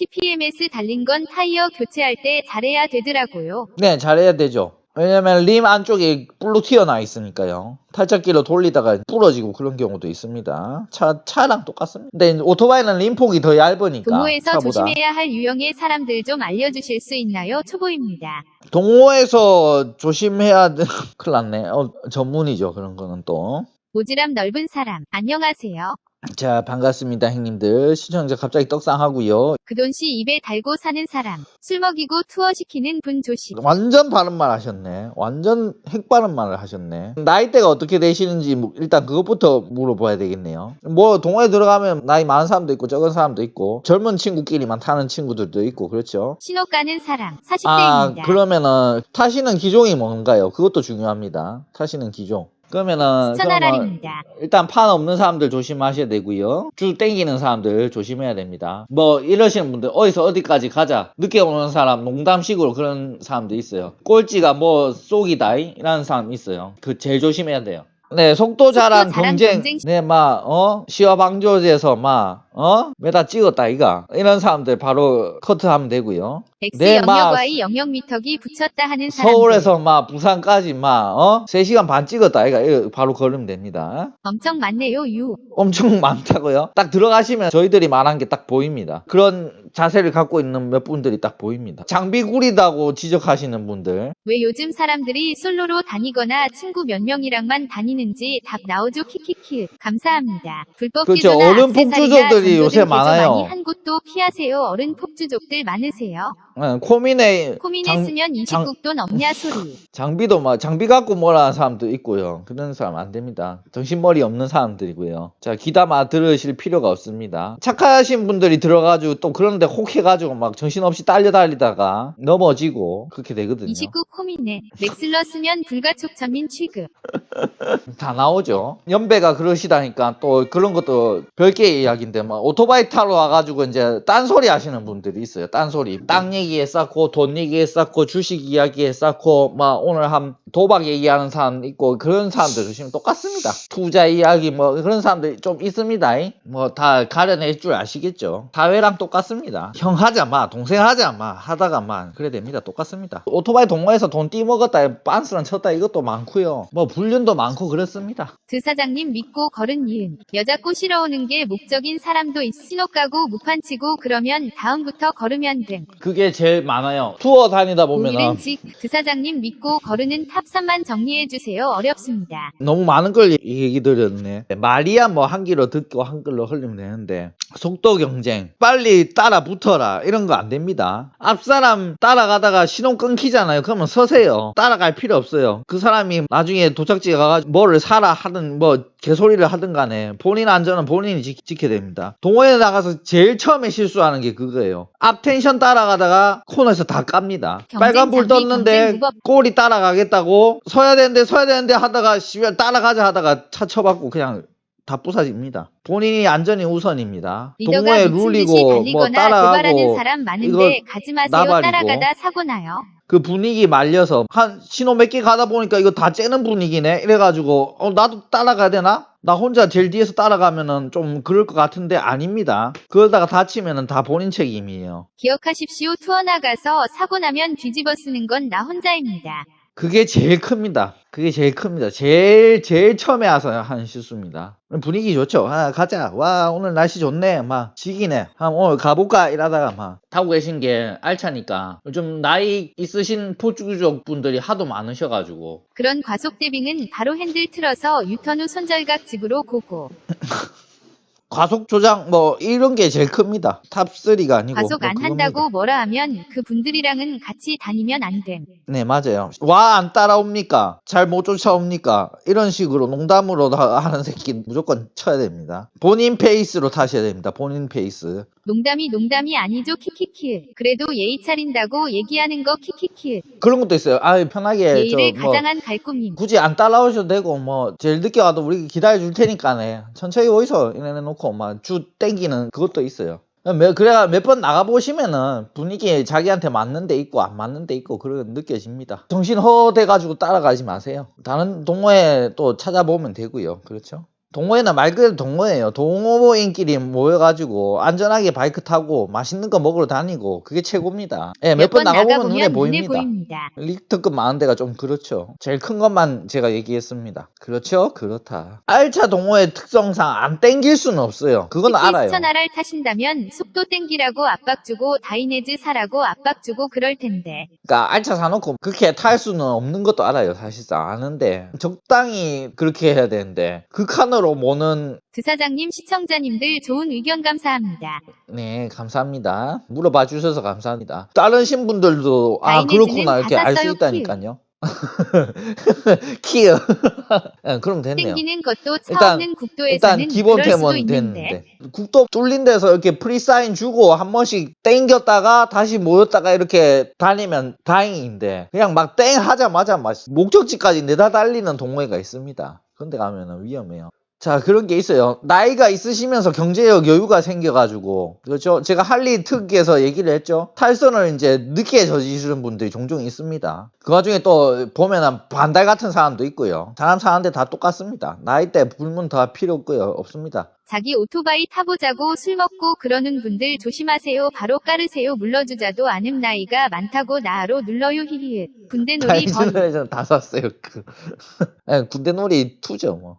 TPMS 달린 건 타이어 교체할 때 잘해야 되더라고요. 네, 잘해야 되죠. 왜냐면 림 안쪽에 뿔로 튀어나와 있으니까요. 탈착기로 돌리다가 부러지고 그런 경우도 있습니다. 차, 차랑 똑같습니다. 근데 오토바이는 림폭이 더 얇으니까 동호에서 차보다. 조심해야 할 유형의 사람들 좀 알려주실 수 있나요? 초보입니다. 동호에서 조심해야 돼. 큰일 났네. 어, 전문이죠. 그런 거는 또. 모지람 넓은 사람. 안녕하세요. 자, 반갑습니다, 형님들. 시청자 갑자기 떡상하고요. 그돈씨 입에 달고 사는 사람. 술 먹이고 투어 시키는 분 조심. 완전 바른 말 하셨네. 완전 핵바른 말을 하셨네. 나이대가 어떻게 되시는지 뭐 일단 그것부터 물어봐야 되겠네요. 뭐 동호회 들어가면 나이 많은 사람도 있고 적은 사람도 있고 젊은 친구끼리만 타는 친구들도 있고 그렇죠. 신호 까는 사람. 아 40대입니다. 그러면은 타시는 기종이 뭔가요? 그것도 중요합니다. 타시는 기종. 그러면은 그러면 천하랄입니다. 일단 판 없는 사람들 조심하셔야 되고요. 줄 땡기는 사람들 조심해야 됩니다. 뭐 이러시는 분들 어디서 어디까지 가자. 늦게 오는 사람 농담식으로 그런 사람도 있어요. 꼴찌가 뭐 쏙이다 이라는 사람 있어요. 그 제일 조심해야 돼요. 네, 속도 자랑 경쟁. 경쟁. 네, 막, 어? 시화 방조제에서 막, 어? 메다 찍었다, 이가. 이런 사람들 바로 커트하면 되고요. X 네, 영역 막 Y 영역 미터기 붙였다 하는 사람. 서울에서 막 부산까지 막, 어? 3시간 반 찍었다, 이가. 이거 바로 걸으면 됩니다. 엄청 많네요. 유. 엄청 많다고요? 딱 들어가시면 저희들이 말한 게 딱 보입니다. 그런 자세를 갖고 있는 몇 분들이 딱 보입니다. 장비 구리다고 지적하시는 분들. 왜 요즘 사람들이 솔로로 다니거나 친구 몇 명이랑만 다니는지 답 나오죠. 키키키. 감사합니다. 불법 그렇죠. 어른 폭주족들이 요새 많아요. 많이 한 곳도 피하세요. 어른 폭주족들 많으세요. 어, 코민의 코민에 장- 쓰면 장- 29돈 없냐 소리. 장비도 막 장비 갖고 뭐라는 사람도 있고요. 그런 사람 안 됩니다. 정신머리 없는 사람들이고요. 자 기다마 들으실 필요가 없습니다. 착하신 분들이 들어가지고 또 그런데 혹해가지고 막 정신없이 딸려 달리다가 넘어지고 그렇게 되거든요. 29 코민에 렉슬러 쓰면 불가촉천민 취급. 다 나오죠. 연배가 그러시다니까 또 그런 것도 별개의 이야기인데 막 오토바이 타러 와가지고 이제 딴소리 하시는 분들이 있어요. 딴소리. 땅 얘기 에 쌓고 돈 얘기에 쌓고 주식 이야기에 쌓고 막 오늘 한 도박 얘기하는 사람 있고 그런 사람들 조심히 똑같습니다. 투자 이야기 뭐 그런 사람들 좀 있습니다. 뭐 다 가려낼 줄 아시겠죠. 사회랑 똑같습니다. 형 하자 마 동생 하자 마 하다가 마 그래 됩니다. 똑같습니다. 오토바이 동호회에서 돈 띠먹었다 빤스랑 쳤다 이것도 많고요. 뭐 불륜도 많고 그렇습니다. 드 사장님 믿고 걸은 이은. 여자 꼬시러 오는 게 목적인 사람도 있. 신호 까고 무판 치고 그러면 다음부터 걸으면 됨. 그게 제일 많아요. 투어 다니다 보면은 오일은 직. 드 사장님 믿고 거르는 탑 3만 정리해 주세요. 어렵습니다. 너무 많은 걸 얘기 드렸네. 말이야 뭐 한기로 듣고 한글로 흘리면 되는데 속도 경쟁 빨리 따라 붙어라 이런 거 안 됩니다. 앞 사람 따라가다가 신호 끊기잖아요. 그러면 서세요. 따라갈 필요 없어요. 그 사람이 나중에 도착지에 가가지고 뭐를 사라 하든 뭐 개소리를 하든 간에 본인 안전은 본인이 지, 지켜야 됩니다. 동호회 나가서 제일 처음에 실수하는 게 그거예요. 앞 텐션 따라가다가 코너에서 다 깝니다. 경쟁 빨간 불 장비, 떴는데. 꼬리 따라가겠다고 서야 되는데 서야 되는데 하다가 씨발 따라가자 하다가 차 쳐받고 그냥 다 부사집니다. 본인이 안전이 우선입니다. 동호회 룰이고 뭐 따라가고 사람 많은데 가지 마세요. 나발이고. 따라가다 사고 나요. 그 분위기 말려서 한 신호 몇 개 가다 보니까 이거 다 째는 분위기네 이래가지고 어 나도 따라가야 되나? 나 혼자 제일 뒤에서 따라가면은 좀 그럴 것 같은데 아닙니다. 그러다가 다치면은 다 본인 책임이에요. 기억하십시오. 투어 나가서 사고 나면 뒤집어 쓰는 건 나 혼자입니다. 그게 제일 큽니다. 그게 제일 큽니다. 제일 제일 처음에 와서 한 실수입니다. 분위기 좋죠. 아 가자. 와 오늘 날씨 좋네. 막 지기네. 한 오늘 가볼까 이러다가 막 타고 계신 게 알차니까 좀 나이 있으신 포주족 분들이 하도 많으셔가지고 그런 과속 대빙은 바로 핸들 틀어서 유턴 후 손절각 집으로 고고. 과속 조장 뭐 이런 게 제일 큽니다. 탑 3가 아니고 과속 뭐안 그겁니다. 한다고 뭐라 하면 그 분들이랑은 같이 다니면 안 됨. 네 맞아요. 와 안 따라옵니까? 잘 못 쫓아옵니까? 이런 식으로 농담으로 다 하는 새끼 무조건 쳐야 됩니다. 본인 페이스로 타셔야 됩니다. 본인 페이스. 농담이 농담이 아니죠. 키키키. 그래도 예의 차린다고 얘기하는 거 키키키. 그런 것도 있어요. 아 편하게 예의를 저 뭐 가장한 갈꿈님. 굳이 안 따라오셔도 되고 뭐 제일 늦게 와도 우리 기다려 줄 테니까네. 천천히 오이소 이래 놓고 막주 땡기는 그것도 있어요. 몇- 그래가 몇번 나가 보시면은 분위기 자기한테 맞는 데 있고 안 맞는 데 있고 그런 느껴집니다. 정신 허돼 가지고 따라가지 마세요. 다른 동호회 또 찾아보면 되고요. 그렇죠? 동호회는 말 그대로 동호회예요. 동호인끼리 모여가지고 안전하게 바이크 타고 맛있는 거 먹으러 다니고 그게 최고입니다. 예, 몇 번 나가보면 눈에 보입니다. 보입니다. 리터급 많은 데가 좀 그렇죠. 제일 큰 것만 제가 얘기했습니다. 그렇죠? 그렇다. 알차 동호회 특성상 안 땡길 수는 없어요. 그건 알아요. 스천하랄 타신다면 속도 땡기라고 압박 주고 다이네즈 사라고 압박 주고 그럴 텐데. 그러니까 알차 사놓고 그렇게 탈 수는 없는 것도 알아요. 사실상 아는데 적당히 그렇게 해야 되는데 극한으로 모는 드사장님 시청자님들 좋은 의견 감사합니다. 네 감사합니다. 물어봐 주셔서 감사합니다. 다른 신분들도 아 그렇구나 이렇게 다알수 있다니까요. 키읔. 예, 그럼 됐네요. 땡기는 것도 차 일단- 없는 일단 국도에서는 수도 기본템은. 됐는데 국도 뚫린 데서 이렇게 프리사인 주고 한 번씩 땡겼다가 다시 모였다가 이렇게 다니면 다행인데 그냥 막 땡 하자마자 막 목적지까지 내다 달리는 동호회가 있습니다. 그런데 가면은 위험해요. 자 그런 게 있어요. 나이가 있으시면서 경제적 여유가 생겨가지고 그렇죠. 제가 할리 특기에서 얘기를 했죠. 탈선을 이제 늦게 저지르는 분들이 종종 있습니다. 그 와중에 또 보면은 반달 같은 사람도 있고요. 사람 사는데 다 똑같습니다. 나이대 불문 다 필요 없고요. 없습니다. 자기 오토바이 타보자고 술 먹고 그러는 분들 조심하세요. 바로 까르세요. 물러주자도 않음 나이가 많다고 나로 눌러요 히히읗. 군대 놀이 번. 다이즈는 다 샀어요. 그 예, 군대 놀이 투죠 뭐.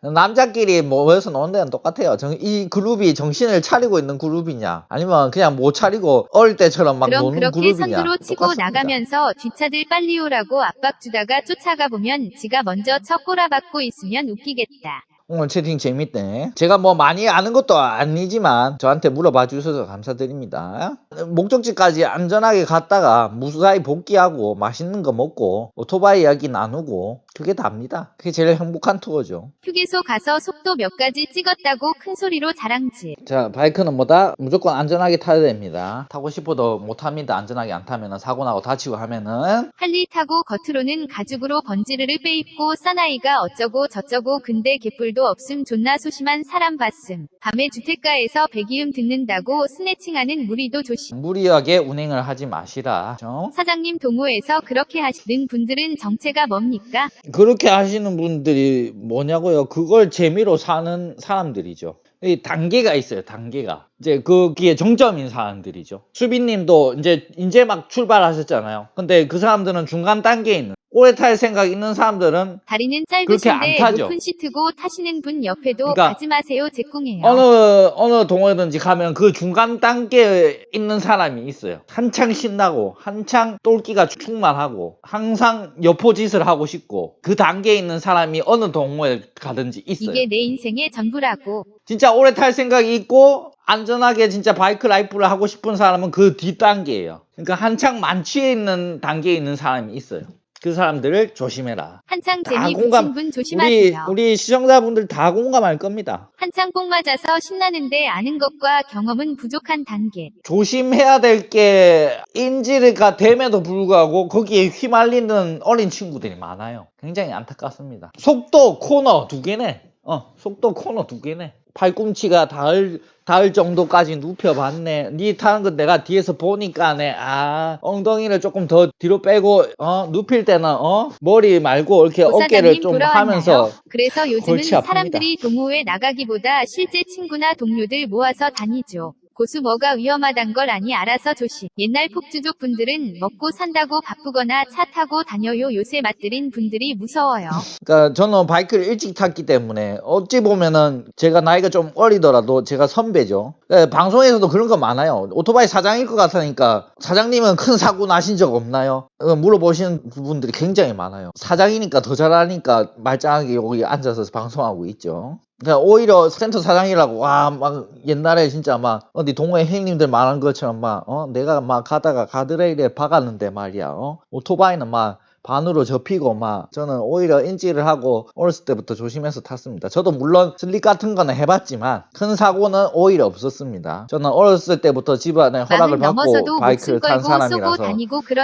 남자끼리 모여서 노는 데는 똑같아요. 정- 이 그룹이 정신을 차리고 있는 그룹이냐, 아니면 그냥 못 차리고 어릴 때처럼 막 그럼 노는 그렇게 그룹이냐. 선두로 치고 똑같습니다. 나가면서 뒷차들 빨리 오라고 압박 주다가 쫓아가 보면 지가 먼저 첫 꼬라박고 있으면 웃기겠다. 오늘 채팅 재밌네. 제가 뭐 많이 아는 것도 아니지만 저한테 물어봐 주셔서 감사드립니다. 목적지까지 안전하게 갔다가 무사히 복귀하고 맛있는 거 먹고 오토바이 이야기 나누고 그게 답니다. 그게 제일 행복한 투어죠. 휴게소 가서 속도 몇 가지 찍었다고 큰 소리로 자랑질. 자, 바이크는 뭐다? 무조건 안전하게 타야 됩니다. 타고 싶어도 못 탑니다. 안전하게 안 타면은 사고 나고 다치고 하면은 할리 타고 겉으로는 가죽으로 번지르르 빼입고 사나이가 어쩌고 저쩌고 근데 개뿔도 없음 존나 소심한 사람 봤음. 밤에 주택가에서 배기음 듣는다고 스네칭하는 무리도 조심. 무리하게 운행을 하지 마시라. 그죠? 사장님 동호회에서 그렇게 하시는 분들은 정체가 뭡니까? 그렇게 하시는 분들이 뭐냐고요? 그걸 재미로 사는 사람들이죠. 이 단계가 있어요, 단계가. 이제 거기에 정점인 사람들이죠. 수빈님도 이제, 이제 막 출발하셨잖아요. 근데 그 사람들은 중간 단계에 있는, 오래 탈 생각 있는 사람들은 다리는 짧으신데. 높은 시트고 타시는 분 옆에도 그러니까 가지 마세요 제꿍해요. 어느, 어느 동호회든지 가면 그 중간 단계에 있는 사람이 있어요. 한창 신나고, 한창 똘끼가 충만하고, 항상 여포짓을 하고 싶고, 그 단계에 있는 사람이 어느 동호회 가든지 있어요. 이게 내 인생의 전부라고. 진짜 오래 탈 생각이 있고 안전하게 진짜 바이크 라이프를 하고 싶은 사람은 그 뒷단계예요. 그러니까 한창 만취해 있는 단계에 있는 사람이 있어요. 그 사람들을 조심해라. 한창 다 재미 공감- 붙인 분 우리 조심하세요. 우리 시청자분들 다 공감할 겁니다. 한창 뽕 맞아서 신나는데 아는 것과 경험은 부족한 단계. 조심해야 될 게 인지가 됨에도 불구하고 거기에 휘말리는 어린 친구들이 많아요. 굉장히 안타깝습니다. 속도 코너 두 개네. 어, 속도 코너 두 개네. 팔꿈치가 닿을 닿을 정도까지 눕혀봤네. 니 타는 거 내가 뒤에서 보니까네. 아, 엉덩이를 조금 더 뒤로 빼고 어 눕힐 때는 어 머리 말고 이렇게 어깨를 좀 돌아왔나요? 하면서 그래서 요즘은. 사람들이 동호회 나가기보다 실제 친구나 동료들 모아서 다니죠. 고수 뭐가 위험하단 걸 아니 알아서 조심. 옛날 폭주족 분들은 먹고 산다고 바쁘거나 차 타고 다녀요. 요새 맛들인 분들이 무서워요. 그러니까 저는 바이크를 일찍 탔기 때문에 어찌 보면은 제가 나이가 좀 어리더라도 제가 선배죠. 예, 방송에서도 그런 거 많아요. 오토바이 사장일 것 같으니까 사장님은 큰 사고 나신 적 없나요? 어, 물어보시는 분들이 굉장히 많아요. 사장이니까 더 잘하니까 말짱하게 여기 앉아서 방송하고 있죠. 그러니까 오히려 센터 사장이라고 와 막 옛날에 진짜 막 어디 동호회 형님들 말한 것처럼 막 어 내가 막 가다가 가드레일에 박았는데 말이야 어? 오토바이는 막 반으로 접히고 막 저는 오히려 인지를 하고 어렸을 때부터 조심해서 탔습니다. 저도 물론 슬립 같은 거는 해봤지만 큰 사고는 오히려 없었습니다. 저는 어렸을 때부터 집안에 허락을 받고 바이크를 탄 사람이라서.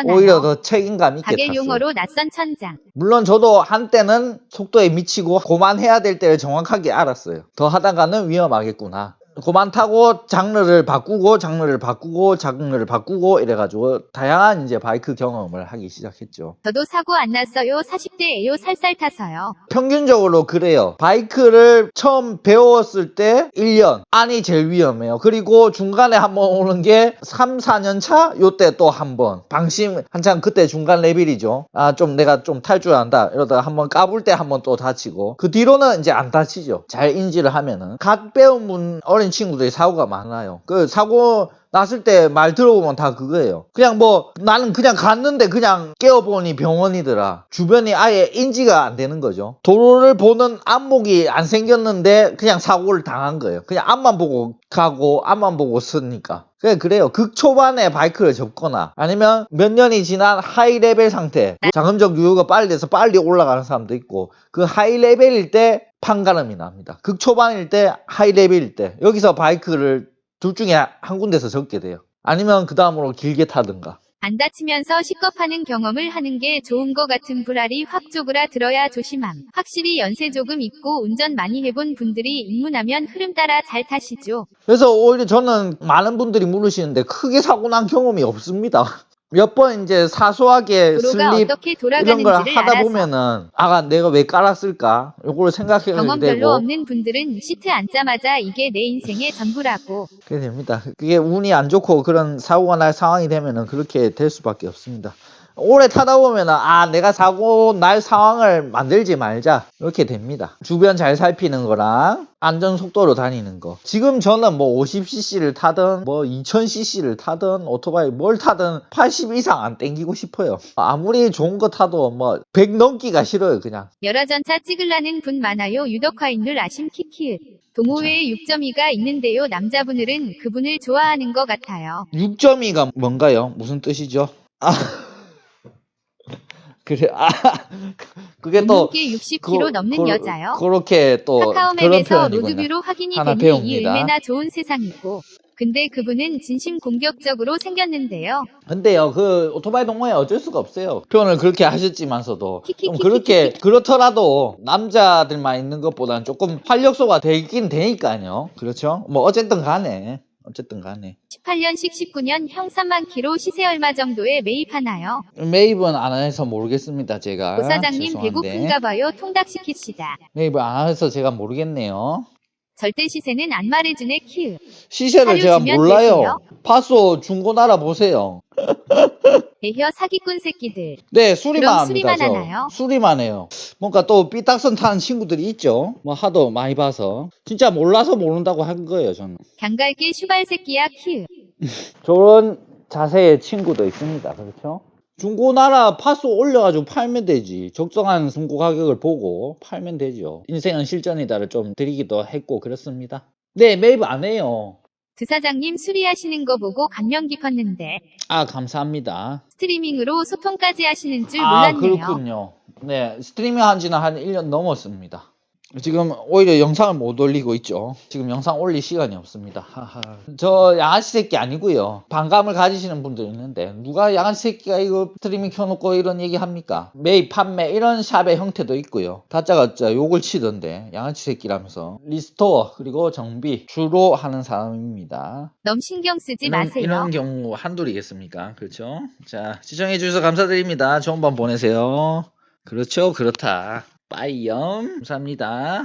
오히려 더 책임감 있게 탔어요. 용어로 낯선 천장. 물론 저도 한때는 속도에 미치고 고만해야 될 때를 정확하게 알았어요. 더 하다가는 위험하겠구나. 그만 타고 장르를 바꾸고 장르를 바꾸고 장르를 바꾸고 이래가지고 다양한 이제 바이크 경험을 하기 시작했죠. 저도 사고 안 났어요. 40대예요. 살살 타서요. 평균적으로 그래요. 바이크를 처음 배웠을 때 1년 안이 제일 위험해요. 그리고 중간에 한번 오는 게 3, 4년 차? 요때 또 한 번. 방심 한참 그때 중간 레벨이죠. 아, 좀 내가 좀 탈 줄 안다. 이러다가 한번 까불 때 한번 또 다치고. 그 뒤로는 이제 안 다치죠. 잘 인지를 하면은. 갓 배운 분, 어린 친구들이 사고가 많아요. 그 사고 났을 때 말 들어보면 다 그거예요. 그냥 뭐 나는 그냥 갔는데 그냥 깨어보니 병원이더라. 주변이 아예 인지가 안 되는 거죠. 도로를 보는 안목이 안 생겼는데 그냥 사고를 당한 거예요. 그냥 앞만 보고 가고 앞만 보고 쓰니까. 그래 그래요. 극초반에 바이크를 접거나 아니면 몇 년이 지난 하이 레벨 상태, 자금적 유효가 빨리 돼서 빨리 올라가는 사람도 있고 그 하이 레벨일 때 판가름이 납니다. 극초반일 때 하이 레벨일 때 여기서 바이크를 둘 중에 한 군데서 적게 돼요. 아니면 그 다음으로 길게 타든가. 안 다치면서 시겁하는 경험을 하는 게 좋은 거 같은 불알이 확 쪼그라 들어야 조심함. 확실히 연세 조금 있고 운전 많이 해본 분들이 입문하면 흐름 따라 잘 타시죠. 그래서 오히려 저는 많은 분들이 물으시는데 크게 사고 난 경험이 없습니다. 몇 번 이제 사소하게 슬립 이런 걸 하다 알아서 보면은 아가 내가 왜 깔았을까? 요걸 생각하게 경험 별로 되고 없는 분들은 시트 앉자마자 이게 내 인생의 전부라고. 그게 됩니다. 그게 운이 안 좋고 그런 사고가 날 상황이 되면은 그렇게 될 수밖에 없습니다. 오래 타다 보면은 아 내가 사고 날 상황을 만들지 말자 이렇게 됩니다. 주변 잘 살피는 거랑 안전 속도로 다니는 거. 지금 저는 뭐 50cc를 타든 뭐 2000cc를 타든 오토바이 뭘 타든 80 이상 안 땡기고 싶어요. 아무리 좋은 거 타도 뭐 100 넘기가 싫어요 그냥. 열화전차 찍으려는 분 많아요. 유덕화인 줄 아심 키키을. 동호회에 6.2가 있는데요. 남자분들은 그분을 좋아하는 것 같아요. 6.2가 뭔가요? 무슨 뜻이죠? 아 그래 아 그게 또 몸무게 60kg 넘는 그- 여자요. 그렇게 또 카카오맵에서. 로드뷰로 확인이 되니 이 배웁니다. 얼마나 좋은 세상이고. 근데 그분은 진심 공격적으로 생겼는데요. 근데요, 그 오토바이 동호회 어쩔 수가 없어요. 표현을 그렇게 하셨지만서도 좀. 그렇게 그렇더라도 남자들만 있는 것보다는 조금 활력소가 되긴 되니까요. 그렇죠? 뭐 어쨌든 간에 어쨌든 간에 18년식 19년 형 3만 키로 시세 얼마 정도에 매입하나요? 매입은 안 해서 모르겠습니다. 제가 고사장님 아, 죄송한데. 배고픈가 봐요. 통닭 시킵시다. 매입을 안 해서 제가 모르겠네요. 절대 시세는 안 말해주네 키읔. 시세를 사료 제가 주면 몰라요. 파소 중고 나라 보세요. 대혀 사기꾼 새끼들. 네, 수리만 그럼 합니다. 수리만 저. 하나요? 수리만 해요. 뭔가 또 삐딱선 타는 친구들이 있죠. 뭐 하도 많이 봐서. 진짜 몰라서 모른다고 한 거예요, 저는. 강갈게 슈발 새끼야 키읔. 저런 자세의 친구도 있습니다. 그렇죠? 중고나라 파소 올려가지고 팔면 되지. 적정한 중고 가격을 보고 팔면 되죠. 인생은 실전이다를 좀 드리기도 했고 그렇습니다. 네, 매입 안 해요. 드사장님 수리하시는 거 보고 감명 깊었는데 아, 감사합니다. 스트리밍으로 소통까지 하시는 줄 아, 몰랐네요. 그렇군요. 네, 스트리밍 한 지는 한 1년 넘었습니다. 지금 오히려 영상을 못 올리고 있죠. 지금 영상 올릴 시간이 없습니다. 하하. 저 양아치 새끼 아니고요. 반감을 가지시는 분들 있는데 누가 양아치 새끼가 이거 스트리밍 켜놓고 이런 얘기 합니까? 매입, 판매 이런 샵의 형태도 있고요. 다짜고짜 욕을 치던데 양아치 새끼라면서 리스토어 그리고 정비 주로 하는 사람입니다. 너무 신경 쓰지 이런, 마세요. 이런 경우 한둘이겠습니까? 그렇죠? 자, 시청해 주셔서 감사드립니다. 좋은 밤 보내세요. 그렇죠? 그렇다. 빠이염. 감사합니다.